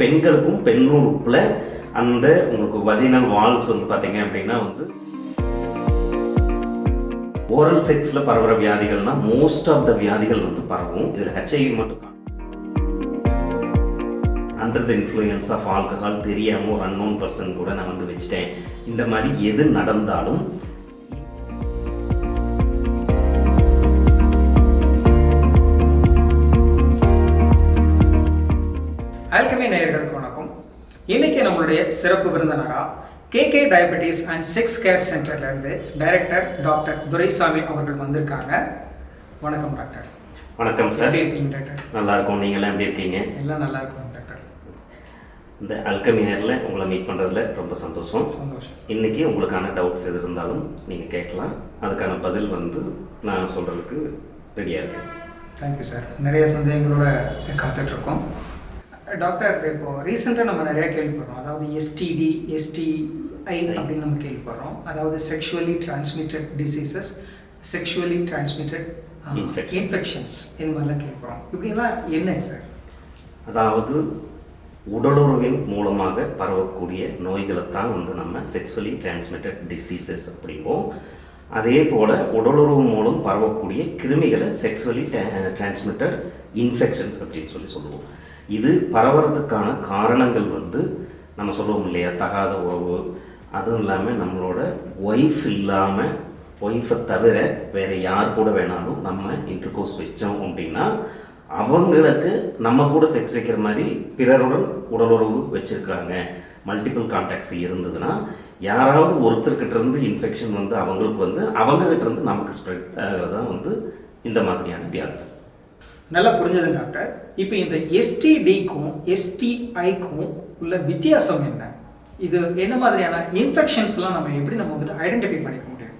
பெண்களுக்கும் பெண்ணுறுப்பில் அந்த உங்களுக்கு வஜினல் வால்ஸ் வந்து பார்த்தீங்க அப்படின்னா வந்து ஓரல் செக்ஸில் பரவுற வியாதிகள்னா மோஸ்ட் ஆஃப் த வியாதிகள் வந்து பரவும். இதில் ஹெச்ஐவி மட்டும் under the influence of alcohol தெரியாமல் ஒரு அன்னோன் பர்சன் கூட நான் வந்து வச்சுட்டேன். இந்த மாதிரி எது நடந்தாலும் இன்னைக்கு நம்மளுடைய சிறப்பு விருந்தினரா KK diabetes and sex care சென்டர்லேருந்து டைரக்டர் டாக்டர் துரைசாமி அவர்கள் வந்திருக்காங்க. வணக்கம் டாக்டர். வணக்கம் சார். எப்படி இருக்கீங்க டாக்டர்? நல்லா இருக்கும் நீங்களாம் எப்படி இருக்கீங்க? எல்லாம் நல்லா இருக்கும் டாக்டர். இந்த அல்கமியரில் உங்களை மீட் பண்ணுறதுல ரொம்ப சந்தோஷம். சந்தோஷம். இன்னைக்கு உங்களுக்கான டவுட்ஸ் எது இருந்தாலும் நீங்கள் கேட்கலாம். அதுக்கான பதில் வந்து நான் சொல்கிறதுக்கு ரெடியாக இருக்கேன். தேங்க்யூ சார் நிறைய சந்தேகங்களோட காத்துட்ருக்கோம் டாக்டர் இப்போ ரீசெண்டாக நம்ம நிறைய கேள்விப்படுறோம். அதாவது எஸ்டிடி எஸ்டிஐ அப்படின்னு நம்ம கேள்விப்படுறோம். அதாவது sexually transmitted diseases sexually transmitted. Infections இது மாதிரிலாம் கேள்விப்படுறோம். இப்படிலாம் என்ன சார் அதாவது உடலுறவின் மூலமாக பரவக்கூடிய நோய்களை தான் வந்து நம்ம செக்ஸுவலி டிரான்ஸ்மிட்டட் டிசீசஸ் அப்படிம்போம். அதே போல் உடலுறவு மூலம் பரவக்கூடிய கிருமிகளை செக்ஸுவலி டிரான்ஸ்மிட்டட் இன்ஃபெக்ஷன்ஸ் அப்படின்னு சொல்லி சொல்லுவோம். இது பரவறதுக்கான காரணங்கள் வந்து நம்ம சொல்லுவோம் இல்லையா? தகாத உறவு. அதுவும் இல்லாமல் நம்மளோட ஒய்ஃப் இல்லாமல் ஒய்ஃபை தவிர வேறு யார் கூட வேணாலும் நம்ம இன்டர்கோர்ஸ் வச்சோம் அப்படின்னா அவங்களுக்கு நம்ம கூட செக்ஸ் வைக்கிற மாதிரி பிறருடன் உடலுறவு வச்சுருக்காங்க. மல்டிபிள் கான்டாக்ட்ஸ் இருந்ததுன்னா யாராவது ஒருத்தர்கிட்ட இருந்து இன்ஃபெக்ஷன் வந்து அவங்களுக்கு வந்து அவங்கக்கிட்ட இருந்து நமக்கு ஸ்ப்ரெட் ஆகிறது தான் வந்து இந்த மாதிரியான வியாதிகள். நல்லா புரிஞ்சது டாக்டர். இப்போ இந்த எஸ்டிடிக்கும் எஸ்டிஐக்கும் உள்ள வித்தியாசம் என்ன? இது என்ன மாதிரியான இன்ஃபெக்ஷன்ஸ்லாம் நம்ம எப்படி நம்ம வந்துட்டு ஐடென்டிஃபை பண்ணிக்க முடியும்?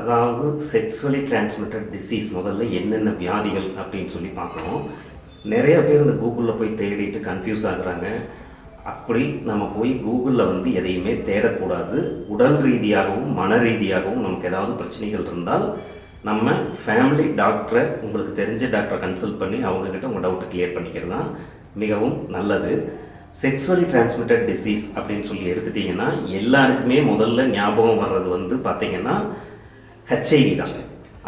அதாவது செக்ஸுவலி டிரான்ஸ்மிட்டட் டிசீஸ் முதல்ல என்னென்ன வியாதிகள் அப்படின்னு சொல்லி பார்க்கணும். நிறைய பேர் இந்த கூகுளில் போய் தேடிட்டு கன்ஃபியூஸ் ஆகுறாங்க. அப்படி நம்ம போய் கூகுளில் வந்து எதையுமே தேடக்கூடாது. உடல் ரீதியாகவும் மன ரீதியாகவும் நமக்கு ஏதாவது பிரச்சனைகள் இருந்தால் நம்ம ஃபேமிலி டாக்டரை உங்களுக்கு தெரிஞ்ச டாக்டரை கன்சல்ட் பண்ணி அவங்கக்கிட்ட உங்கள் டவுட்டை கிளியர் பண்ணிக்கிறது தான் மிகவும் நல்லது. செக்ஸுவலி டிரான்ஸ்மிட்டட் டிசீஸ் அப்படின்னு சொல்லி எடுத்துட்டிங்கன்னா எல்லாருக்குமே முதல்ல ஞாபகம் வர்றது வந்து பார்த்தீங்கன்னா ஹெச்ஐவி தான்.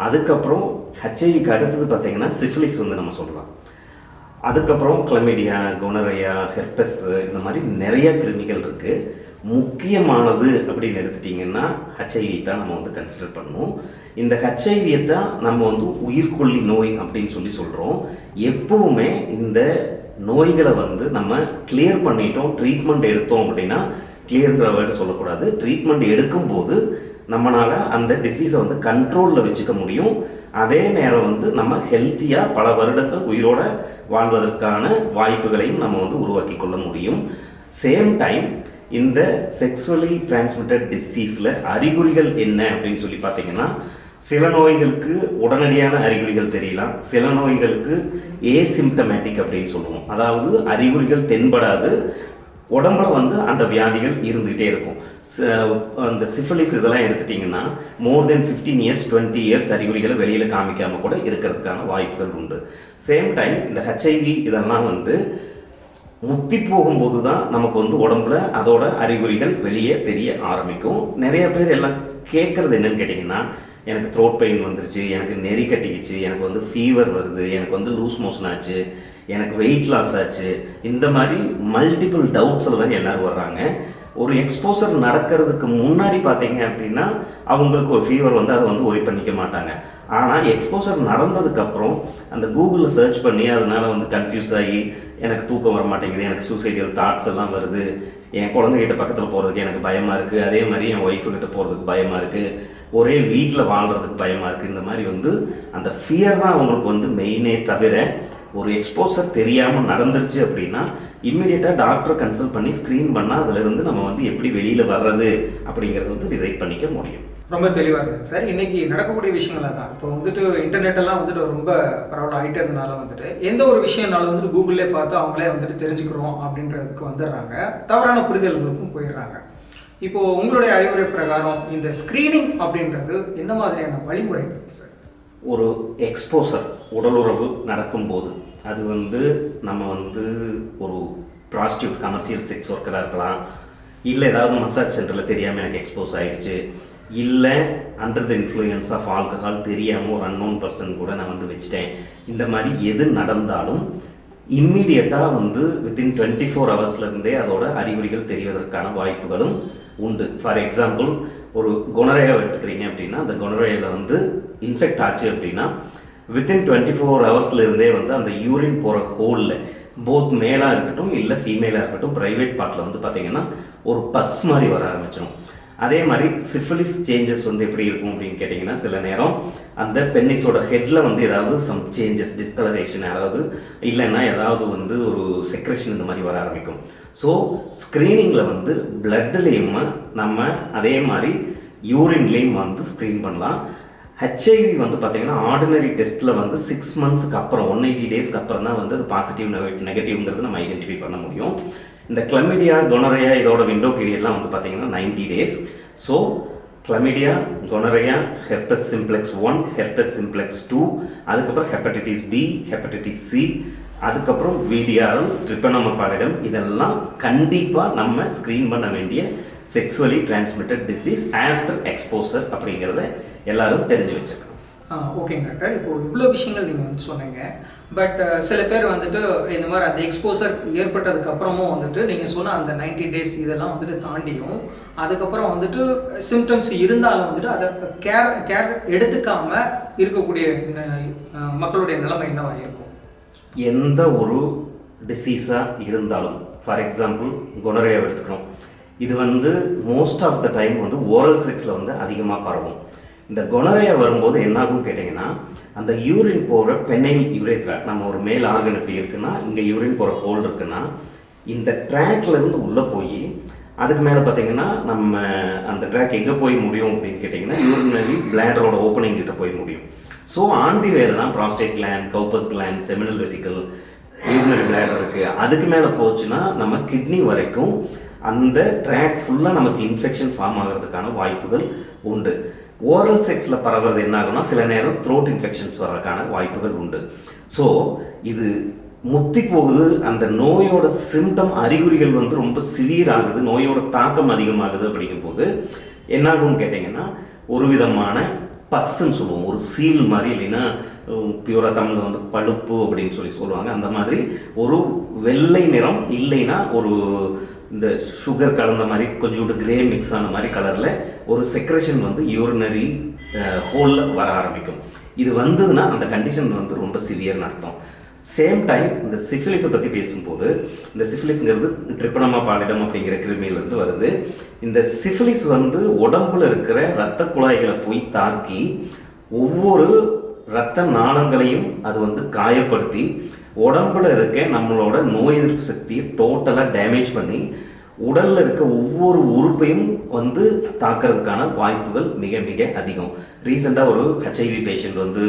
அதுக்கப்புறம் ஹெச்ஐவிக்கு அடுத்தது பார்த்திங்கன்னா சிஃபிலிஸ் வந்து நம்ம சொல்லலாம். அதுக்கப்புறம் கிளமீடியா குணரையா ஹெர்பஸ் இந்த மாதிரி நிறைய கிருமிகள் இருக்குது முக்கியமானது அப்படின்னு எடுத்துட்டிங்கன்னா ஹெச்ஐவி தான் நம்ம வந்து கன்சிடர் பண்ணணும். இந்த ஹெச்ஐவியை தான் நம்ம வந்து உயிர்கொல்லி நோய் அப்படின்னு சொல்லி சொல்கிறோம் எப்பவுமே இந்த நோய்களை வந்து நம்ம கிளியர் பண்ணிட்டோம் ட்ரீட்மெண்ட் எடுத்தோம் அப்படின்னா கிளியர்ங்கிற வேர்டு சொல்லக்கூடாது. ட்ரீட்மெண்ட் எடுக்கும்போது நம்மளால் அந்த டிசீஸை வந்து கண்ட்ரோலில் வச்சுக்க முடியும். அதே நேரம் வந்து நம்ம ஹெல்த்தியாக பல வருடங்கள் உயிரோட வாழ்வதற்கான வாய்ப்புகளையும் நம்ம வந்து உருவாக்கி கொள்ள முடியும். சேம் டைம் இந்த செக்ஸுவலி டிரான்ஸ்மிட்டட் டிசீஸில் அறிகுறிகள் என்ன அப்படின்னு சொல்லி பார்த்தீங்கன்னா சில நோய்களுக்கு உடனடியான அறிகுறிகள் தெரியலாம். சில நோய்களுக்கு ஏசிம்டமேட்டிக் அப்படின்னு சொல்லுவோம். அதாவது அறிகுறிகள் தென்படாது. உடம்புல வந்து அந்த வியாதிகள் இருந்துகிட்டே இருக்கும். ச- அந்த சிஃபிலிஸ் இதெல்லாம் எடுத்துட்டிங்கன்னா more than fifteen years twenty years அறிகுறிகளை வெளியில் காமிக்காமல் கூட இருக்கிறதுக்கான வாய்ப்புகள் உண்டு. சேம் டைம் இந்த ஹெச்ஐவி இதெல்லாம் வந்து முத்தி போகும்போது தான் நமக்கு வந்து உடம்புல அதோட அறிகுறிகள் வெளியே தெரிய ஆரம்பிக்கும். நிறைய பேர் எல்லாம் கேட்குறது என்னன்னு கேட்டிங்கன்னா எனக்கு த்ரோட் பெயின் வந்துருச்சு எனக்கு நெறி கட்டிக்கிச்சு எனக்கு வந்து ஃபீவர் வருது எனக்கு வந்து லூஸ் மோஷன் ஆச்சு எனக்கு வெயிட் லாஸ் ஆச்சு. இந்த மாதிரி மல்டிபிள் டவுட்ஸில் தான் எல்லோரும் வர்றாங்க. ஒரு எக்ஸ்போசர் நடக்கிறதுக்கு முன்னாடி பார்த்தீங்க அப்படின்னா அவங்களுக்கு ஒரு ஃபீவர் வந்து அதை வந்து ஒரி பண்ணிக்க மாட்டாங்க. ஆனால் எக்ஸ்போசர் நடந்ததுக்கப்புறம் அந்த கூகுளில் சர்ச் பண்ணி அதனால் வந்து கன்ஃபியூஸ் ஆகி எனக்கு தூக்கம் வர மாட்டேங்குது எனக்கு சூசைடியல் தாட்ஸ் எல்லாம் வருது. என் குழந்தைகிட்ட பக்கத்தில் போகிறதுக்கு எனக்கு பயமாக இருக்குது அதே மாதிரி என் ஒய்ஃபுக்கிட்ட போகிறதுக்கு பயமாக இருக்குது ஒரே வீட்டில் வாழ்கிறதுக்கு பயமாக இருக்குது இந்த மாதிரி வந்து அந்த ஃபியர் தான் அவங்களுக்கு வந்து மெயினே தவிர ஒரு எக்ஸ்போசர் தெரியாமல் நடந்துருச்சு அப்படின்னா இம்மிடியேட்டாக டாக்டரை கன்சல்ட் பண்ணி ஸ்க்ரீன் பண்ணால் அதிலிருந்து நம்ம வந்து எப்படி வெளியில் வர்றது அப்படிங்கிறத வந்து டிசைட் பண்ணிக்க முடியும். ரொம்ப தெளிவாக இருக்குது சார் இன்னைக்கு நடக்கக்கூடிய விஷயங்களா தான் இப்போ வந்துட்டு இன்டர்நெட்டெல்லாம் வந்துட்டு ரொம்ப பரவாயில்ல ஆகிட்டே இருந்தனால வந்துட்டு எந்த ஒரு விஷயம்னாலும் வந்துட்டு கூகுளே பார்த்து அவங்களே வந்துட்டு தெரிஞ்சுக்கிறோம் அப்படின்றதுக்கு வந்துடுறாங்க. தவறான புரிதல்களுக்கும் போயிடுறாங்க. இப்போது உங்களுடைய அறிவுரை பிரகாரம் இந்த ஸ்க்ரீனிங் அப்படின்றது என்ன மாதிரியான வழிமுறை சார்? ஒரு எக்ஸ்போசர் உடலுறவு நடக்கும்போது அது வந்து நம்ம வந்து ஒரு ப்ராஸ்டியூட் கமர்ஷியல் செக்ஸ் ஒர்க்கராக இருக்கலாம். இல்லை ஏதாவது மசாஜ் சென்டரில் தெரியாமல் எனக்கு எக்ஸ்போஸ் ஆகிடுச்சு இல்லை under the influence of alcohol தெரியாமல் ஒரு அன்னோன் பர்சன் கூட நான் வந்து வச்சுட்டேன். இந்த மாதிரி எது நடந்தாலும் இம்மீடியட்டாக வந்து வித்தின் டுவெண்ட்டி ஃபோர் ஹவர்ஸ்லேருந்தே அதோட அறிகுறிகள் தெரிவதற்கான வாய்ப்புகளும் உண்டு. ஃபார் எக்ஸாம்பிள் ஒரு குணரேகா எடுத்துக்கிறீங்க அப்படின்னா அந்த குணரேயில் வந்து இன்ஃபெக்ட் ஆச்சு அப்படின்னா வித்தின் டுவெண்ட்டி ஃபோர் ஹவர்ஸ்லேருந்தே வந்து அந்த யூரின் போகிற ஹோலில் போத் மேலாக இருக்கட்டும் இல்லை ஃபீமேலாக இருக்கட்டும் ப்ரைவேட் பார்ட்டில் வந்து பார்த்திங்கன்னா ஒரு பஸ் மாதிரி வர ஆரம்பிச்சிடும் அதே மாதிரி சிஃபிலிஸ் சேஞ்சஸ் வந்து எப்படி இருக்கும் அப்படின்னு கேட்டிங்கன்னா சில நேரம் அந்த பென்னிஸோட ஹெட்டில் வந்து ஏதாவது சம் சேஞ்சஸ் டிஸ்கலரேஷன் அதாவது இல்லைன்னா ஏதாவது வந்து ஒரு செக்ரேஷன் இந்த மாதிரி வர ஆரம்பிக்கும். ஸோ ஸ்க்ரீனிங்கில் வந்து பிளட்லேயும் நம்ம அதே மாதிரி யூரின்லேயும் வந்து ஸ்க்ரீன் பண்ணலாம். ஹெச்ஐவி வந்து பார்த்திங்கன்னா ஆர்டினரி டெஸ்ட்டில் வந்து சிக்ஸ் மந்த்ஸ்க்கு அப்புறம் ஒன் எயிட்டி டேஸ்க்கு அப்புறம் தான் வந்து அது பாசிட்டிவ் நெகட்டிவ்ங்கிறது நம்ம ஐடென்டிஃபை பண்ண முடியும். இந்த கிளமிடியா கொனரையா இதோட விண்டோ பீரியட்லாம் வந்து பார்த்தீங்கன்னா ninety days so chlamydia gonorrhoea herpes simplex one herpes simplex two அதுக்கப்புறம் ஹெப்படைட்டிஸ் பி ஹெப்படைட்டிஸ் சி அதுக்கப்புறம் விடிஆர் ட்ரிப்பனோமபாலிடம் இதெல்லாம் கண்டிப்பாக நம்ம ஸ்க்ரீன் பண்ண வேண்டிய sexually transmitted disease after exposure அப்படிங்கிறத எல்லாரும் தெரிஞ்சு வச்சுருக்கோம் ஓகேங்க டாக்டர் இப்போ இவ்வளோ விஷயங்கள் நீங்கள் வந்து சொன்னீங்க. பட் uh, சில பேர் வந்துட்டு இந்த மாதிரி அந்த எக்ஸ்போசர் ஏற்பட்டதுக்கு அப்புறமும் வந்துட்டு நீங்கள் சொன்ன அந்த 90 டேஸ் இதெல்லாம் வந்துட்டு தாண்டியும். அதுக்கப்புறம் வந்துட்டு சிம்டம்ஸ் இருந்தாலும் வந்துட்டு அதை கேர் கேர் எடுத்துக்காம இருக்கக்கூடிய மக்களுடைய நிலைமை என்னவாக இருக்கும்? எந்த ஒரு டிசீஸாக இருந்தாலும் ஃபார் எக்ஸாம்பிள் குணரையை எடுத்துக்கிறோம் இது வந்து மோஸ்ட் ஆஃப் த டைம் வந்து ஓரல் செக்ஸில் வந்து அதிகமாக பரவும். இந்த கொனரையா வரும்போது என்னாகும் கேட்டிங்கன்னா அந்த யூரின் போகிற பெண்ணைல் யூரேத்ரா நம்ம ஒரு மேல் ஆர்கன் எப்படி இருக்குன்னா இங்கே யூரின் போகிற ஹோல் இருக்குன்னா இந்த ட்ராக்லேருந்து உள்ளே போய் அதுக்கு மேலே பார்த்தீங்கன்னா நம்ம அந்த ட்ராக் எங்கே போய் முடியும் அப்படின்னு கேட்டிங்கன்னா யூரினரி பிளாடரோட ஓப்பனிங் கிட்ட போய் முடியும். ஸோ ஆந்தி வேறு தான் prostate gland Cowper's gland seminal vesicle urinary bladder இருக்குது அதுக்கு மேலே போச்சுன்னா நம்ம கிட்னி வரைக்கும் அந்த ட்ராக் ஃபுல்லாக நமக்கு இன்ஃபெக்ஷன் ஃபார்ம் ஆகிறதுக்கான வாய்ப்புகள் உண்டு. ஓரல் செக்ஸில் பரவுறது என்ன ஆகும்னா சில நேரம் த்ரோட் இன்ஃபெக்ஷன்ஸ் வர்றதுக்கான வாய்ப்புகள் உண்டு. ஸோ இது முத்தி போகுது அந்த நோயோட சிம்டம் அறிகுறிகள் வந்து ரொம்ப சிவியர் ஆகுது நோயோட தாக்கம் அதிகமாகுது அப்படிங்கும்போது என்னாகும்னு கேட்டிங்கன்னா ஒரு விதமான பஸ்ஸுன்னு சொல்லுவோம். ஒரு சீல் மாதிரி இல்லைன்னா பியூரா தமிழில் வந்து பழுப்பு அப்படின்னு சொல்லி சொல்லுவாங்க. அந்த மாதிரி ஒரு வெள்ளை நிறம் இல்லைன்னா ஒரு இந்த சுகர் கலந்த மாதிரி கொஞ்சோண்டு கிரே மிக்ஸ் ஆன மாதிரி கலரில் ஒரு செக்ரேஷன் வந்து யூரினரி ஹோலில் வர ஆரம்பிக்கும். இது வந்ததுன்னா அந்த கண்டிஷன் வந்து ரொம்ப சிவியர்னு அர்த்தம். சேம் டைம் இந்த சிஃபிலிஸை பற்றி பேசும்போது இந்த சிஃபிலிஸ்ங்கிறது ட்ரிப்பனமா பாலிடம் அப்படிங்கிற கிருமியிலேருந்து வருது. இந்த சிஃபிலிஸ் வந்து உடம்புல இருக்கிற இரத்த குழாய்களை போய் தாக்கி ஒவ்வொரு இரத்த நாளங்களையும் அது வந்து காயப்படுத்தி உடம்புல இருக்க நம்மளோட நோய் எதிர்ப்பு சக்தியை டோட்டலாக டேமேஜ் பண்ணி உடலில் இருக்க ஒவ்வொரு உறுப்பையும் வந்து தாக்கிறதுக்கான வாய்ப்புகள் மிக மிக அதிகம். ரீசெண்டாக ஒரு ஹெச்ஐவி பேஷண்ட் வந்து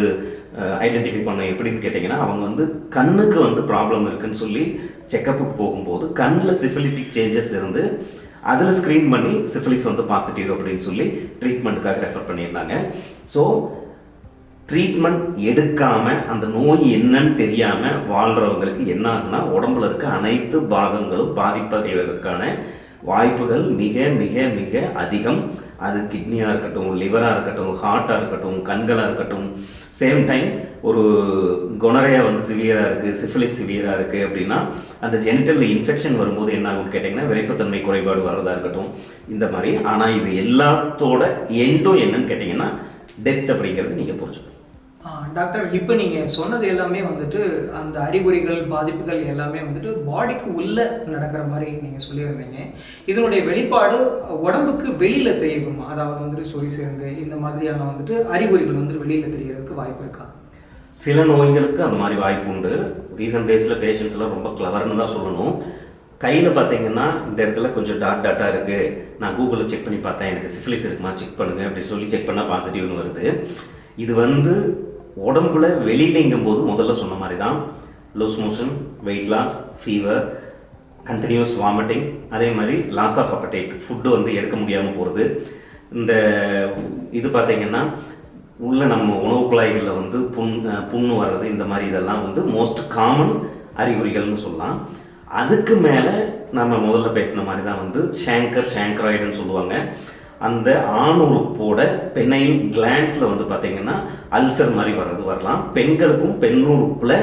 ஐடென்டிஃபை பண்ண எப்படின்னு கேட்டிங்கன்னா அவங்க வந்து கண்ணுக்கு வந்து ப்ராப்ளம் இருக்குன்னு சொல்லி செக்கப்புக்கு போகும்போது கண்ணில் சிஃபிலிட்டிக் சேஞ்சஸ் இருந்து அதில் ஸ்க்ரீன் பண்ணி சிஃபிலிஸ் வந்து பாசிட்டிவ் அப்படின்னு சொல்லி ட்ரீட்மெண்ட்டுக்காக ரெஃபர் பண்ணியிருந்தாங்க. ஸோ ட்ரீட்மெண்ட் எடுக்காமல் அந்த நோய் என்னன்னு தெரியாமல் வாழ்கிறவங்களுக்கு என்ன ஆகுனா உடம்புல இருக்க அனைத்து பாகங்களும் பாதிப்படைவதற்கான வாய்ப்புகள் மிக மிக மிக அதிகம். அது கிட்னியாக இருக்கட்டும் லிவராக இருக்கட்டும் ஹார்ட்டாக இருக்கட்டும் கண்களாக இருக்கட்டும். சேம் டைம் ஒரு கொனரையா வந்து சிவியராக இருக்குது சிஃபிலிஸ் சிவியராக இருக்குது அப்படின்னா அந்த ஜெனிட்டலில் இன்ஃபெக்ஷன் வரும்போது என்ன ஆகும்னு கேட்டிங்கன்னா விரைப்புத்தன்மை குறைபாடு வர்றதா இருக்கட்டும். இந்த மாதிரி. ஆனால் இது எல்லாத்தோட எண்டும் என்னன்னு கேட்டிங்கன்னா டெத் அப்படிங்கிறது நீங்கள் புரிஞ்சுக்கணும். டாக்டர் இப்போ நீங்கள் சொன்னது எல்லாமே வந்துட்டு அந்த அறிகுறிகள் பாதிப்புகள் எல்லாமே வந்துட்டு பாடிக்கு உள்ளே நடக்கிற மாதிரி நீங்கள் சொல்லியிருந்தீங்க. இதனுடைய வெளிப்பாடு உடம்புக்கு வெளியில் தெரியும்? அதாவது வந்துட்டு சொறி சேர்ந்து இந்த மாதிரியான வந்துட்டு அறிகுறிகள் வந்துட்டு வெளியில் தெரியறதுக்கு வாய்ப்பு இருக்கா? சில நோய்களுக்கு அந்த மாதிரி வாய்ப்பு உண்டு. ரீசெண்ட் டேஸில் பேஷண்ட்ஸ்லாம் ரொம்ப கிளவர்னு தான் சொல்லணும். கையில் பார்த்தீங்கன்னா இந்த இடத்துல கொஞ்சம் டாட் டாட்டாக இருக்குது நான் கூகுளில் செக் பண்ணி பார்த்தேன். எனக்கு சிஃபிலிஸ் இருக்குமா? செக் பண்ணுங்க. அப்படின்னு சொல்லி செக் பண்ணால் பாசிட்டிவ்னு வருது. இது வந்து உடம்புல வெளியிலங்கும் போது முதல்ல சொன்ன மாதிரி தான் loose motion weight loss fever continuous vomiting அதே மாதிரி லாஸ் ஆஃப் அப்படைட் ஃபுட்டு வந்து எடுக்க முடியாமல் போகிறது இந்த இது பார்த்தீங்கன்னா உள்ள நம்ம உணவு குழாய்களில் வந்து புண் புண்ணு வர்றது இந்த மாதிரி இதெல்லாம் வந்து மோஸ்ட் காமன் அறிகுறிகள்னு சொல்லலாம். அதுக்கு மேலே நம்ம முதல்ல பேசின மாதிரி தான் வந்து ஷேங்கர் ஷேங்கராய்டுன்னு சொல்லுவாங்க. அந்த ஆணுறுப்போட பெண்ணையில் கிளான்ஸில் வந்து பார்த்தீங்கன்னா அல்சர் மாதிரி வர்றது வரலாம். பெண்களுக்கும் பெண்ணுறுப்பில்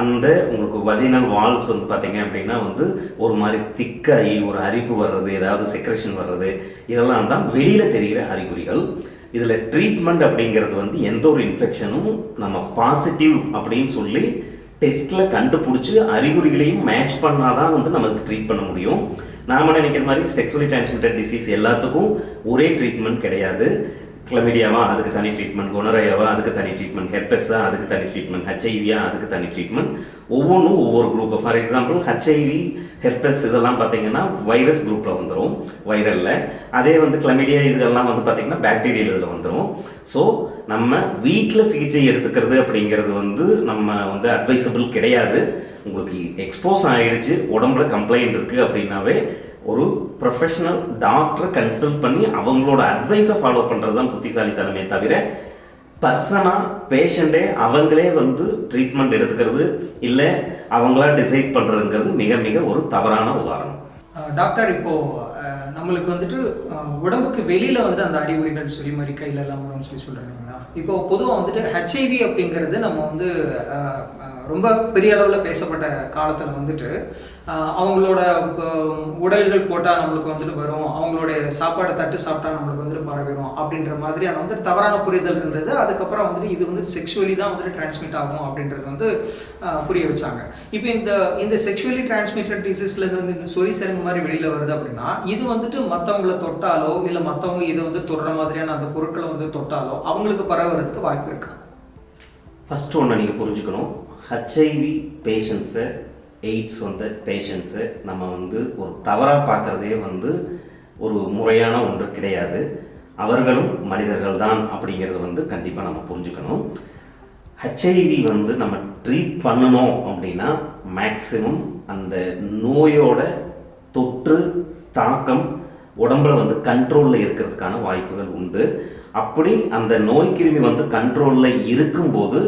அந்த உங்களுக்கு வஜினல் வால்ஸ் வந்து பார்த்தீங்க அப்படின்னா வந்து ஒரு மாதிரி திக்காகி ஒரு அரிப்பு வர்றது ஏதாவது செக்ரேஷன் வர்றது இதெல்லாம் தான் வெளியில் தெரிகிற அறிகுறிகள். இதில் ட்ரீட்மெண்ட் அப்படிங்கிறது வந்து எந்த ஒரு இன்ஃபெக்ஷனும் நம்ம பாசிட்டிவ் அப்படின்னு சொல்லி டெஸ்ட்டில் கண்டுபிடிச்சி அறிகுறிகளையும் மேட்ச் பண்ணால் தான் வந்து நமக்கு ட்ரீட் பண்ண முடியும். நாம நினைக்கிற மாதிரி செக்ஸுவலி டிரான்ஸ்மிட்டட் டிசீஸ் எல்லாத்துக்கும் ஒரே ட்ரீட்மெண்ட் கிடையாது. கிளமிடியாவா அதுக்கு தனி ட்ரீட்மெண்ட் குணரையாவா அதுக்கு தனி ட்ரீட்மெண்ட் ஹெர்பெஸ்ஸா அதுக்கு தனி ட்ரீட்மெண்ட் ஹெச்ஐவியா அதுக்கு தனி ட்ரீட்மெண்ட் ஒவ்வொன்றும் ஒவ்வொரு group for example HIV herpes இதெல்லாம் பார்த்தீங்கன்னா வைரஸ் குரூப்பில் வந்துடும் வைரலில் அதே வந்து கிளமிடியா இதெல்லாம் வந்து பார்த்தீங்கன்னா பாக்டீரியல் இதில் வந்துடும் ஸோ நம்ம வீட்டில் சிகிச்சை எடுத்துக்கிறது அப்படிங்கிறது வந்து நம்ம வந்து அட்வைசபிள் கிடையாது. உங்களுக்கு எக்ஸ்போஸ் ஆகிடுச்சு உடம்புல கம்ப்ளைண்ட் இருக்குது அப்படின்னாவே ஒரு ப்ரொஃபஷனல் டாக்டரை கன்சல்ட் பண்ணி அவங்களோட அட்வைஸை ஃபாலோ பண்ணுறது தான் புத்திசாலித்தனமே தவிர பர்சனாக பேஷண்ட்டே அவங்களே வந்து ட்ரீட்மெண்ட் எடுத்துக்கிறது இல்லை அவங்களா டிசைட் பண்ணுறதுங்கிறது மிக மிக ஒரு தவறான உதாரணம். டாக்டர் இப்போ நம்மளுக்கு வந்துட்டு உடம்புக்கு வெளியில் வந்துட்டு அந்த அறிகுறிகள் சொல்லி மாதிரி கையில எல்லாம் வரும்னு சொல்லி சொல்கிறாங்க இப்போ பொதுவாக வந்துட்டு ஹெச்ஐவி அப்படிங்கிறது நம்ம வந்து ரொம்ப பெரிய அளவில் பேசப்பட்ட காலத்தில் வந்துட்டு அவங்களோட இப்போ, உடல்கள் போட்டால் நம்மளுக்கு வந்துட்டு வரும் அவங்களுடைய சாப்பாடை தட்டு சாப்பிட்டா நம்மளுக்கு வந்துட்டு பரவிடும் அப்படின்ற மாதிரியான வந்து தவறான புரிதல் இருந்தது. அதுக்கப்புறம் வந்துட்டு இது வந்து செக்ஷுவலி தான் வந்துட்டு டிரான்ஸ்மிட் ஆகும் அப்படின்றது வந்து புரிய வச்சாங்க. இப்போ இந்த இந்த செக்ஷுவலி டிரான்ஸ்மிட்டட் டிசீஸ்லேருந்து வந்து இந்த சொறி சருங்கு மாதிரி வெளியில் வருது அப்படின்னா இது வந்துட்டு மற்றவங்களை தொட்டாலோ இல்லை மற்றவங்க இதை வந்து தொடுற மாதிரியான அந்த பொருட்களை வந்து தொட்டாலோ அவங்களுக்கு பரவுறதுக்கு வாய்ப்பு இருக்கு? ஃபஸ்ட்டு ஒன்று நீங்கள் புரிஞ்சுக்கணும். ஹெச்ஐவி பேஷண்ட்ஸு எய்ட்ஸ் வந்த பேஷண்ட்ஸு நம்ம வந்து ஒரு தவறாக பார்க்குறதே வந்து ஒரு முறையான ஒன்று கிடையாது. அவர்களும் மனிதர்கள் தான் அப்படிங்கிறத வந்து கண்டிப்பாக நம்ம புரிஞ்சுக்கணும். ஹெச்ஐவி வந்து நம்ம ட்ரீட் பண்ணணும் அப்படின்னா மேக்ஸிமம் அந்த நோயோட தொற்று தாக்கம் உடம்புல வந்து கண்ட்ரோலில் இருக்கிறதுக்கான வாய்ப்புகள் உண்டு. அப்படி அந்த நோய்க்கிருமி வந்து கண்ட்ரோலில் இருக்கும்போது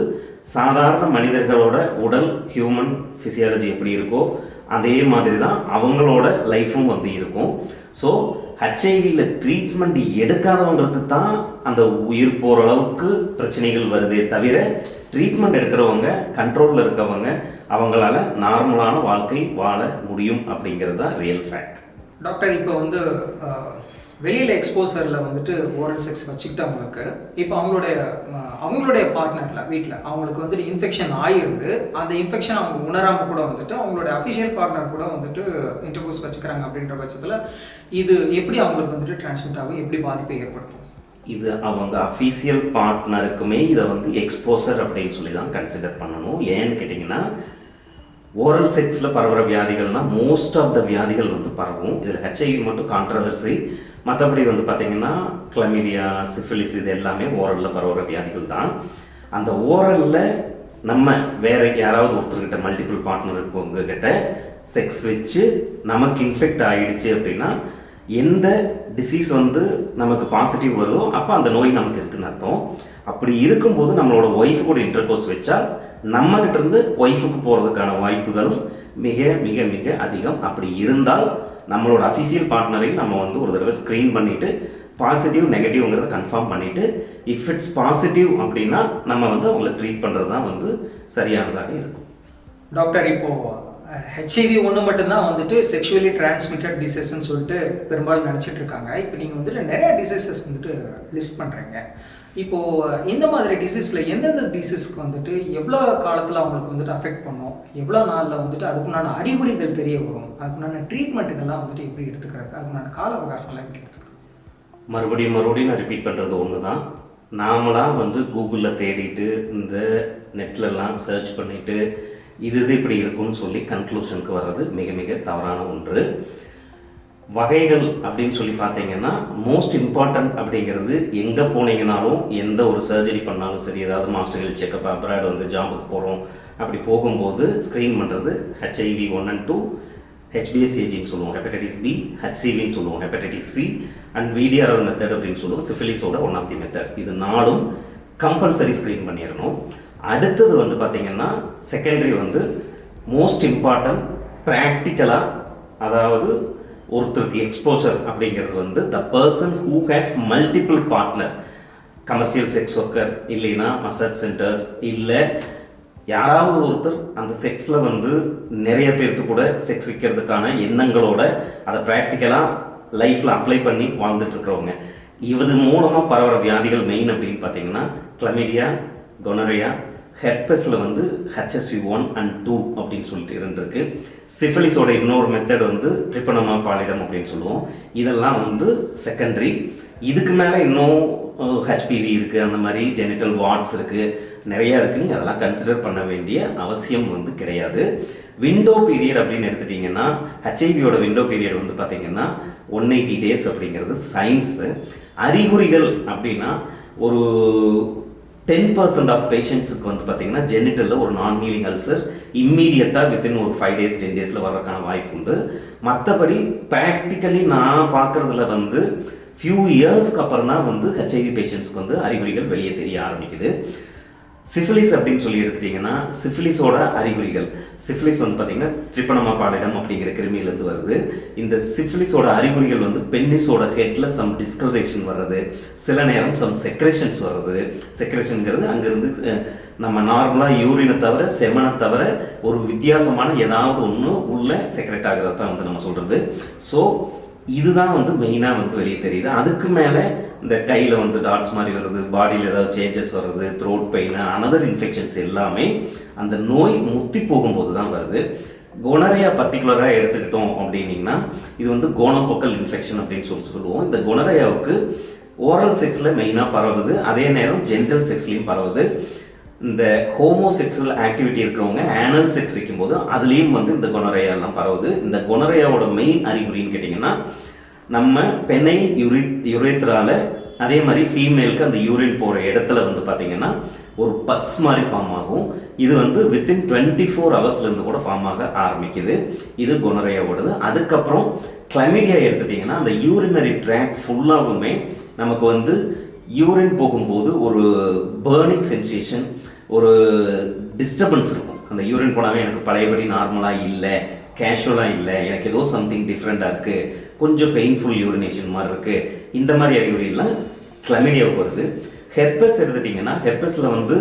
சாதாரண மனிதர்களோட உடல் ஹியூமன் ஃபிசியாலஜி எப்படி இருக்கோ அதே மாதிரி தான் அவங்களோட லைஃப்பும் வந்து இருக்கும். ஸோ ஹெச்ஐவியில் ட்ரீட்மெண்ட் எடுக்காதவங்களுக்கு தான் அந்த உயிர் போகிற அளவுக்கு பிரச்சனைகள் வருதே தவிர ட்ரீட்மெண்ட் எடுக்கிறவங்க கண்ட்ரோலில் இருக்கவங்க அவங்களால நார்மலான வாழ்க்கை வாழ முடியும் அப்படிங்கிறது தான் ரியல் ஃபேக்ட் டாக்டர் இப்போ வந்து வெளியில் எக்ஸ்போசரில் வந்துட்டு ஓரல் செக்ஸ் வச்சுக்கிட்டவங்களுக்கு இப்போ அவங்களுடைய அவங்களுடைய பார்ட்னரில் வீட்டில் அவங்களுக்கு வந்துட்டு இன்ஃபெக்ஷன் ஆகிருந்து அந்த இன்ஃபெக்ஷன் அவங்க உணராமல் கூட வந்துட்டு அவங்களுடைய அஃபிஷியல் பார்ட்னர் கூட வந்துட்டு இன்டர்கோர்ஸ் வச்சுக்கிறாங்க அப்படின்ற பட்சத்தில் இது எப்படி அவங்களுக்கு வந்துட்டு டிரான்ஸ்மிட் ஆகும் எப்படி பாதிப்பை ஏற்படுத்தும்? இது அவங்க அஃபீஷியல் பார்ட்னருக்குமே இதை வந்து எக்ஸ்போசர் அப்படின்னு சொல்லி தான் கன்சிடர் பண்ணணும். ஏன்னு கேட்டிங்கன்னா ஓரல் செக்ஸில் பரவுகிற வியாதிகள்னா மோஸ்ட் ஆஃப் த வியாதிகள் வந்து பரவும். இதில் ஹெச்ஐவி மட்டும் கான்ட்ரவர்சி மற்றபடி வந்து பார்த்திங்கன்னா கிளமீடியா சிஃபிலிஸ் இது எல்லாமே ஓரலில் பரவுகிற வியாதிகள் தான். அந்த ஓரலில் நம்ம வேற யாராவது ஒருத்தர்கிட்ட மல்டிபிள் பார்ட்னர் இருக்கவங்க கிட்ட செக்ஸ் வச்சு நமக்கு இன்ஃபெக்ட் ஆகிடுச்சு அப்படின்னா எந்த டிசீஸ் வந்து நமக்கு பாசிட்டிவ் வருதோ அப்போ அந்த நோய் நமக்கு இருக்குன்னு அர்த்தம். அப்படி இருக்கும்போது நம்மளோட ஒய்ஃப் கூட இன்டர்கோர்ஸ் வச்சா நம்மகிட்ட இருந்து ஒய்ஃபுக்கு போகிறதுக்கான வாய்ப்புகளும் மிக மிக மிக அதிகம். அப்படி இருந்தால் நம்மளோட அஃபிஷியல் பார்ட்னரையும் நம்ம வந்து ஒரு தடவை ஸ்க்ரீன் பண்ணிவிட்டு பாசிட்டிவ் நெகட்டிவ்ங்கிறத கன்ஃபார்ம் பண்ணிவிட்டு இஃப் இட்ஸ் பாசிட்டிவ் அப்படின்னா நம்ம வந்து அவங்கள ட்ரீட் பண்ணுறது தான் வந்து சரியானதாக இருக்கும். டாக்டர் இப்போ ஹெச்ஐவி ஒன்று மட்டும்தான் வந்துட்டு செக்ஷுவலி டிரான்ஸ்மிட்டட் டிசீஸ்ன்னு சொல்லிட்டு பெரும்பாலும் நினச்சிட்டு இருக்காங்க. இப்போ நீங்கள் வந்துட்டு நிறைய டிசீசஸ் வந்துட்டு லிஸ்ட் பண்ணுறீங்க இப்போ இந்த மாதிரி டிசீஸில் எந்தெந்த டிசீஸ்க்கு வந்துட்டு எவ்வளோ காலத்தில் அவங்களுக்கு வந்துட்டு அஃபெக்ட் பண்ணும்? எவ்வளோ நாளில் வந்துட்டு அதுக்குண்டான அறிகுறிகள் தெரிய வரும்? அதுக்குண்டான ட்ரீட்மெண்ட் இதெல்லாம் வந்துட்டு எப்படி எடுத்துக்கிறது? அதுக்குண்டான கால அவகாசங்கள்லாம் எப்படி எடுத்துக்கிறது? மறுபடியும் மறுபடியும் நான் ரிப்பீட் பண்ணுறது ஒன்று தான் நாமளாக வந்து கூகுளில் தேடிட்டு இந்த நெட்லலாம் சர்ச் பண்ணிவிட்டு இது இது இப்படி இருக்கும்னு சொல்லி கன்க்ளூஷனுக்கு வர்றது மிக மிக தவறான ஒன்று. வகைகள் அப்படின்னு சொல்லி பார்த்தீங்கன்னா மோஸ்ட் இம்பார்ட்டன்ட் அப்படிங்கிறது எங்கே போனீங்கனாலும் எந்த ஒரு சர்ஜரி பண்ணாலும் சரி ஏதாவது மாஸ்டர் ஹெல்த் செக்கப் அப்ராட் வந்து ஜாபுக்கு போகிறோம் அப்படி போகும்போது ஸ்க்ரீன் பண்ணுறது ஹெச்ஐவி ஒன் அண்ட் டூ ஹெச்பிஎஸ்ஏஜின்னு சொல்லுவோம். ஹெப்படைட்டிஸ் பி ஹெச்சிவின்னு சொல்லுவோம். Hepatitis C and VDRR method அப்படின்னு சொல்லுவோம். சிஃபிலிஸோட ஒன் ஆஃப் தி மெத்தட் இது நாலும் கம்பல்சரி ஸ்க்ரீன் பண்ணிடணும். அடுத்தது வந்து பார்த்தீங்கன்னா செகண்டரி வந்து மோஸ்ட் இம்பார்ட்டன்ட் ப்ராக்டிக்கலாக அதாவது ஒருத்தருக்கு எக்ஸ்போசர் அப்படிங்கிறது வந்து the person who has multiple partner commercial sex worker இல்லைன்னா மசாஜ் சென்டர்ஸ் இல்லை யாராவது ஒருத்தர் அந்த செக்ஸில் வந்து நிறைய பேர்த்து கூட செக்ஸ் விற்கிறதுக்கான எண்ணங்களோட அதை ப்ராக்டிக்கலாக லைஃப்பில் அப்ளை பண்ணி வாழ்ந்துட்டுருக்கிறவங்க இது மூலமாக பரவுகிற வியாதிகள் மெயின் அப்படின்னு பார்த்தீங்கன்னா கிளமீடியா கொனரியா ஹெர்பஸில் வந்து ஹெச்எஸ்வி ஒன் அண்ட் டூ அப்படின்னு சொல்லிட்டு இருந்திருக்கு சிஃபிலிஸோட இன்னொரு மெத்தட் வந்து ட்ரிப்பனமா பாலிடம் அப்படின்னு சொல்லுவோம். இதெல்லாம் வந்து செகண்டரி இதுக்கு மேலே இன்னும் ஹெச்பிவி இருக்குது அந்த மாதிரி ஜெனிட்டல் வார்ட்ஸ் இருக்குது நிறையா இருக்குது நீங்கள் அதெல்லாம் கன்சிடர் பண்ண வேண்டிய அவசியம் வந்து கிடையாது. விண்டோ பீரியட் அப்படின்னு எடுத்துட்டிங்கன்னா ஹெச்ஐவியோட விண்டோ பீரியட் வந்து பார்த்திங்கன்னா ஒன் எயிட்டி டேஸ் அப்படிங்கிறது சயின்ஸு அறிகுறிகள் அப்படின்னா ஒரு டென் பர்சன்ட் ஆஃப் பேஷண்ட்ஸுக்கு வந்து பார்த்தீங்கன்னா ஜெனிட்டலில் ஒரு நான் ஹீலிங் அல்சர் இம்மீடியட்டாக வித்தின் ஒரு ஃபைவ் டேஸ் டென் டேஸில் வர்றதுக்கான வாய்ப்பு உண்டு. மற்றபடி ப்ராக்டிக்கலி நான் பார்க்குறதுல வந்து ஃபியூ இயர்ஸ்க்கு அப்புறம் தான் வந்து ஹெச்ஐவி பேஷண்ட்ஸ்க்கு வந்து அறிகுறிகள் வெளியே தெரிய ஆரம்பிக்குது. சிஃபிலிஸ் அப்படின்னு சொல்லி எடுத்துட்டிங்கன்னா சிஃபிலிஸோட அறிகுறிகள். சிஃபிலிஸ் வந்து பார்த்தீங்கன்னா ட்ரிப்பனமா பாலிடம் அப்படிங்கிற கிருமியிலேருந்து வருது. இந்த சிஃபிலிஸோட அறிகுறிகள் வந்து பென்னிஸோட ஹெட்டில் சம் டிஸ்கலரேஷன் வர்றது. சில நேரம் சம் செக்ரேஷன்ஸ் வர்றது. செக்ரேஷனுங்கிறது அங்கேருந்து நம்ம நார்மலாக யூரினை தவிர செமனை தவிர ஒரு வித்தியாசமான ஏதாவது ஒன்று உள்ள செக்ரெட் ஆகிறது தான் வந்து நம்ம சொல்கிறது ஸோ இதுதான் வந்து மெயினாக வந்து வெளியே தெரியுது. அதுக்கு மேலே இந்த கையில் வந்து டாட்ஸ் மாதிரி வருது பாடியில் ஏதாவது சேஞ்சஸ் வருது த்ரோட் பெயின் அனதர் இன்ஃபெக்ஷன்ஸ் எல்லாமே அந்த நோய் முத்தி போகும்போது தான் வருது கொனரையா பர்டிகுலராக எடுத்துக்கிட்டோம் அப்படின்னிங்கன்னா இது வந்து கோனோகோக்கல் இன்ஃபெக்ஷன் அப்படின்னு சொல்லி சொல்லுவோம். இந்த கொனரையாவுக்கு ஓரல் செக்ஸில் மெயினாக பரவுது. அதே நேரம் ஜென்டல் செக்ஸ்லேயும் பரவுது. இந்த ஹோமோ செக்ஸுவல் ஆக்டிவிட்டி இருக்கிறவங்க ஆனல் செக்ஸ் வைக்கும்போது அதுலேயும் வந்து இந்த கொனரையாலாம் எல்லாம் பரவுது. இந்த கொனரையாவோட மெயின் அறிகுறின்னு கேட்டிங்கன்னா நம்ம பெனை யுரி யுரேத்ரால அதே மாதிரி ஃபீமேலுக்கு அந்த யூரின் போகிற இடத்துல வந்து பார்த்தீங்கன்னா ஒரு பஸ் மாதிரி ஃபார்ம் ஆகும். இது வந்து வித்தின் டுவெண்ட்டி ஃபோர் ஹவர்ஸ்லேருந்து கூட ஃபார்ம் ஆக ஆரம்பிக்குது. இது கொனரையாவோடது அதுக்கப்புறம் கிளமிடியா எடுத்துட்டிங்கன்னா அந்த யூரினரி ட்ராக் ஃபுல்லாகவுமே நமக்கு வந்து யூரின் போகும்போது ஒரு பேர்னிங் சென்சேஷன் ஒரு டிஸ்டர்பன்ஸ் இருக்கும். அந்த யூரின் போனாவே எனக்கு பழையபடி நார்மலாக இல்லை கேஷுவலாக இல்லை எனக்கு ஏதோ சம்திங் டிஃப்ரெண்ட்டாக இருக்குது கொஞ்சம் பெயின்ஃபுல் யூரினேஷன் மாதிரி இருக்குது இந்த மாதிரி அறிகுறியெல்லாம் கிளமிடியாவுக்கு வருது. ஹெர்பஸ் எடுத்துட்டிங்கன்னா ஹெர்பஸில் வந்து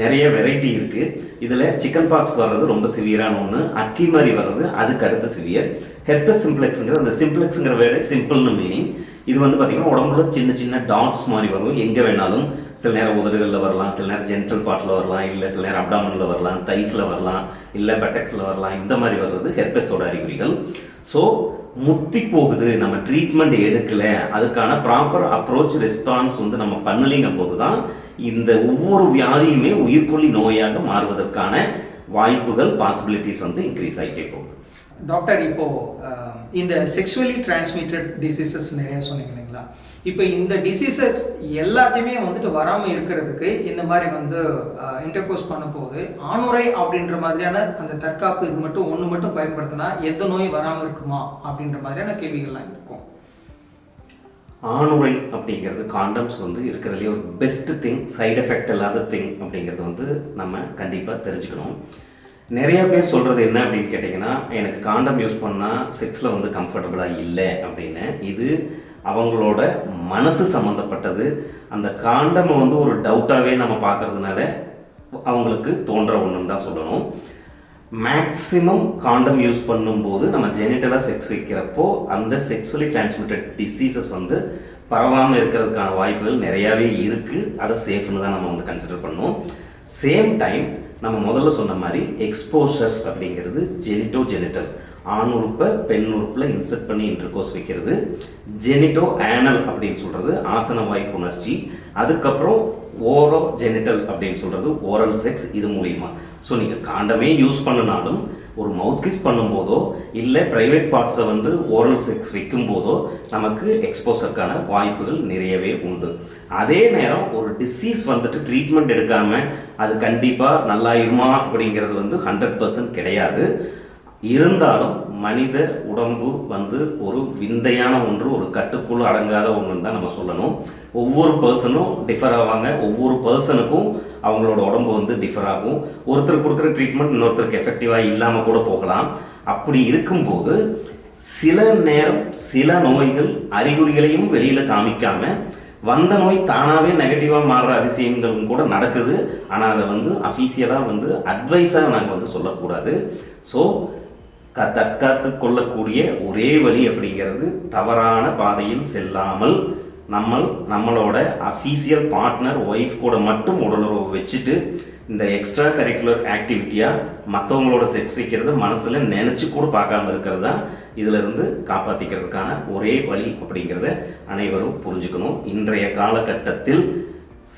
நிறைய வெரைட்டி இருக்குது இதில் சிக்கன் பாக்ஸ் வர்றது ரொம்ப சிவியரான ஒன்று அக்கி மாதிரி வர்றது அதுக்கு அடுத்த சிவியர் ஹெர்பஸ் சிம்ப்ளெக்ஸுங்கிற அந்த சிம்ப்ளெக்ஸுங்கிற வேர்டு சிம்பிள்னு மீனிங் இது வந்து பார்த்திங்கன்னா உடம்புல சின்ன சின்ன டாட்ஸ் மாதிரி வரும். எங்கே வேணாலும் சில நேரம் உதடுகளில் வரலாம் சில நேரம் ஜென்டல் பார்ட்டில் வரலாம் இல்லை சில நேரம் அப்டாமனில் வரலாம் தைஸில் வரலாம் இல்லை பெட்டக்ஸில் வரலாம் இந்த மாதிரி வர்றது ஹெர்பஸோட அறிகுறிகள். ஸோ முத்தி போகுது நம்ம ட்ரீட்மெண்ட் எடுக்கல. அதுக்கான ப்ராப்பர் அப்ரோச் ரெஸ்பான்ஸ் வந்து நம்ம பண்ணலைங்கும் போது தான் இந்த ஒவ்வொரு வியாதியுமே உயிர்கொல்லி நோயாக மாறுவதற்கான வாய்ப்புகள் பாசிபிலிட்டிஸ் வந்து இன்க்ரீஸ் ஆகிட்டே போகுது. டாக்டர் இப்போ இந்த செக்ஷுவலி டிரான்ஸ்மிட்டட் டிசீசஸ் நிறைய சொன்னீங்க இப்போ இந்த டிசீசஸ் எல்லாத்தையுமே வந்துட்டு வராமல் இருக்கிறதுக்கு இந்த மாதிரி வந்து இன்டர்கோர்ஸ் பண்ணும்போது ஆணுரை அப்படின்ற மாதிரியான அந்த தற்காப்பு இது மட்டும் ஒன்று மட்டும் பயன்படுத்தினா எந்த நோய் வராமல் இருக்குமா அப்படின்ற மாதிரியான கேள்விகள்லாம் இருக்கும். ஆணுரை அப்படிங்கிறது காண்டம்ஸ் வந்து இருக்கிறதுலே ஒரு பெஸ்ட் திங் சைடு எஃபெக்ட் இல்லாத திங் அப்படிங்கிறது வந்து நம்ம கண்டிப்பாக தெரிஞ்சுக்கணும். நிறைய பேர் சொல்கிறது என்ன அப்படின்னு கேட்டிங்கன்னா எனக்கு காண்டம் யூஸ் பண்ணால் செக்ஸில் வந்து கம்ஃபர்டபுளாக இல்லை அப்படின்னு. இது அவங்களோட மனசு சம்மந்தப்பட்டது அந்த காண்டமை வந்து ஒரு டவுட்டாகவே நம்ம பார்க்கறதுனால அவங்களுக்கு தோன்ற ஒன்றுன்னு தான் சொல்லணும். மேக்ஸிமம் காண்டம் யூஸ் பண்ணும்போது நம்ம ஜெனிட்டலாக செக்ஸ் வைக்கிறப்போ அந்த செக்ஸுவலி டிரான்ஸ்மிட்டட் டிசீசஸ் வந்து பரவாமல் இருக்கிறதுக்கான வாய்ப்புகள் நிறையாவே இருக்குது அதை சேஃப்னு தான் நம்ம வந்து கன்சிடர் பண்ணோம் சேம் டைம் நம்ம முதல்ல சொன்ன மாதிரி எக்ஸ்போஷர்ஸ் அப்படிங்கிறது ஜெனிட்டோ ஜெனிட்டல் ஆண் உறுப்பை பெண் உறுப்பில் இன்செர்ட் பண்ணி இன்டர்கோர்ஸ் வைக்கிறது. ஜெனிட்டோ ஆனல் அப்படின்னு சொல்கிறது ஆசன வாய்ப்புணர்ச்சி. அதுக்கப்புறம் ஓரோ ஜெனிட்டல் அப்படின்னு சொல்கிறது ஓரல் செக்ஸ் இது மூலியமா. ஸோ நீங்கள் காண்டமே யூஸ் பண்ணினாலும் ஒரு மவுத் கிஸ் பண்ணும்போதோ இல்லை ப்ரைவேட் பார்ட்ஸை வந்து ஓரல் செக்ஸ் வைக்கும்போதோ நமக்கு எக்ஸ்போசருக்கான வாய்ப்புகள் நிறையவே உண்டு. அதே நேரம் ஒரு டிசீஸ் வந்துட்டு ட்ரீட்மெண்ட் எடுக்காமல் அது கண்டிப்பாக நல்லாயிருமா அப்படிங்கிறது வந்து ஹண்ட்ரட் பர்சன்ட் கிடையாது. இருந்தாலும் மனித உடம்பு வந்து ஒரு விந்தையான ஒன்று ஒரு கட்டுக்குள் அடங்காத ஒன்றுன்னு தான் நம்ம சொல்லணும். ஒவ்வொரு பர்சனும் டிஃபர் ஆவாங்க. ஒவ்வொரு பர்சனுக்கும் அவங்களோட உடம்பு வந்து டிஃபர் ஆகும். ஒருத்தர் கொடுக்குற ட்ரீட்மெண்ட் இன்னொருத்தருக்கு எஃபெக்டிவாக இல்லாமல் கூட போகலாம். அப்படி இருக்கும்போது சில நேரம் சில நோய்கள் அறிகுறிகளையும் வெளியில் காமிக்காமல் வந்த நோய் தானாகவே நெகட்டிவாக மாறுற அதிசயங்களும் கூட நடக்குது. ஆனால் அதை வந்து அஃபீஷியலாக வந்து அட்வைஸாக நாங்கள் வந்து சொல்லக்கூடாது. ஸோ க தற்காத்து கொள்ளக்கூடிய ஒரே வழி அப்படிங்கிறது தவறான பாதையில் செல்லாமல் நம்ம நம்மளோட அஃபீஷியல் பார்ட்னர் ஒய்ஃப் கூட மட்டும் உடலுறவு வச்சுட்டு இந்த எக்ஸ்ட்ரா கரிக்குலர் ஆக்டிவிட்டியாக மற்றவங்களோட செக்ஸ் வைக்கிறத மனசில் நினச்சி கூட பார்க்காம இருக்கிறது தான் இதிலிருந்து காப்பாற்றிக்கிறதுக்கான ஒரே வழி அப்படிங்கிறத அனைவரும் புரிஞ்சுக்கணும். இன்றைய காலகட்டத்தில்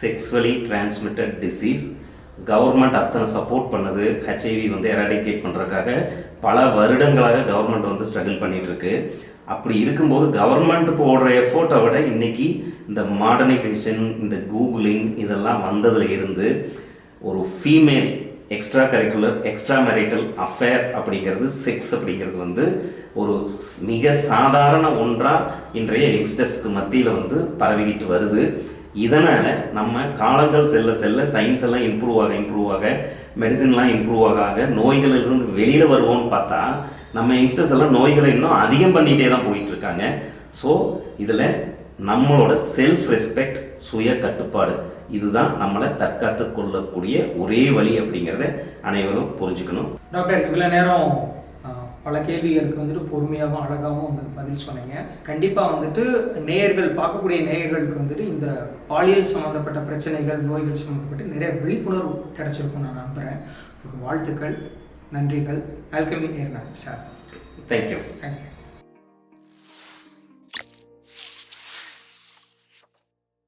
செக்ஸ்வலி டிரான்ஸ்மிட்டட் டிசீஸ் கவர்மெண்ட் அத்தனை சப்போர்ட் பண்ணுது. ஹெச்ஐவி வந்து எராடிகேட் பண்ணுறதுக்காக பல வருடங்களாக கவர்மெண்ட் வந்து ஸ்ட்ரகிள் பண்ணிகிட்ருக்கு அப்படி இருக்கும்போது கவர்மெண்ட் போடுற எஃபோர்ட்டை விட இன்றைக்கி இந்த மாடர்னைசேஷன் இந்த கூகுளிங் இதெல்லாம் வந்ததுல இருந்து ஒரு female extra curricular extra marital affair அப்படிங்கிறது செக்ஸ் அப்படிங்கிறது வந்து ஒரு ஸ்- மிக சாதாரண ஒன்றாக இன்றைய யங்ஸ்டர்ஸ்க்கு மத்தியில் வந்து பரவிக்கிட்டு வருது. இதனால் நம்ம காலங்கள் செல்ல செல்ல சயின்ஸ் எல்லாம் இம்ப்ரூவ் ஆக இம்ப்ரூவ் ஆக மெடிசின்லாம் இம்ப்ரூவ் ஆக ஆக நோய்களிலிருந்து வெளியில் வருவோம்னு பார்த்தா நம்ம யங்ஸ்டர்ஸ் எல்லாம் நோய்களை இன்னும் அதிகம் பண்ணிகிட்டே தான் போயிட்டு இருக்காங்க ஸோ இதில் நம்மளோட செல்ஃப் ரெஸ்பெக்ட் சுய கட்டுப்பாடு இதுதான் நம்மளை தற்காத்து கொள்ளக்கூடிய ஒரே வழி அப்படிங்கிறத அனைவரும் புரிஞ்சுக்கணும். டாக்டர் இவ்வளோ நேரம் பல கேள்விகளுக்கு வந்துட்டு பொறுமையாகவும் அழகாகவும் வந்து பதில் சொன்னீங்க. கண்டிப்பாக வந்துட்டு நேயர்கள் பார்க்கக்கூடிய நேயர்களுக்கு வந்துட்டு இந்த பாலியல் சம்மந்தப்பட்ட பிரச்சனைகள் நோய்கள் சம்மந்தப்பட்டு நிறைய விழிப்புணர்வு கிடைச்சிருக்கும் நான் நம்புகிறேன் உங்களுக்கு வாழ்த்துக்கள் நன்றிகள். ஆல்கமி நேர்காணல் சார் தேங்க்யூ தேங்க்யூ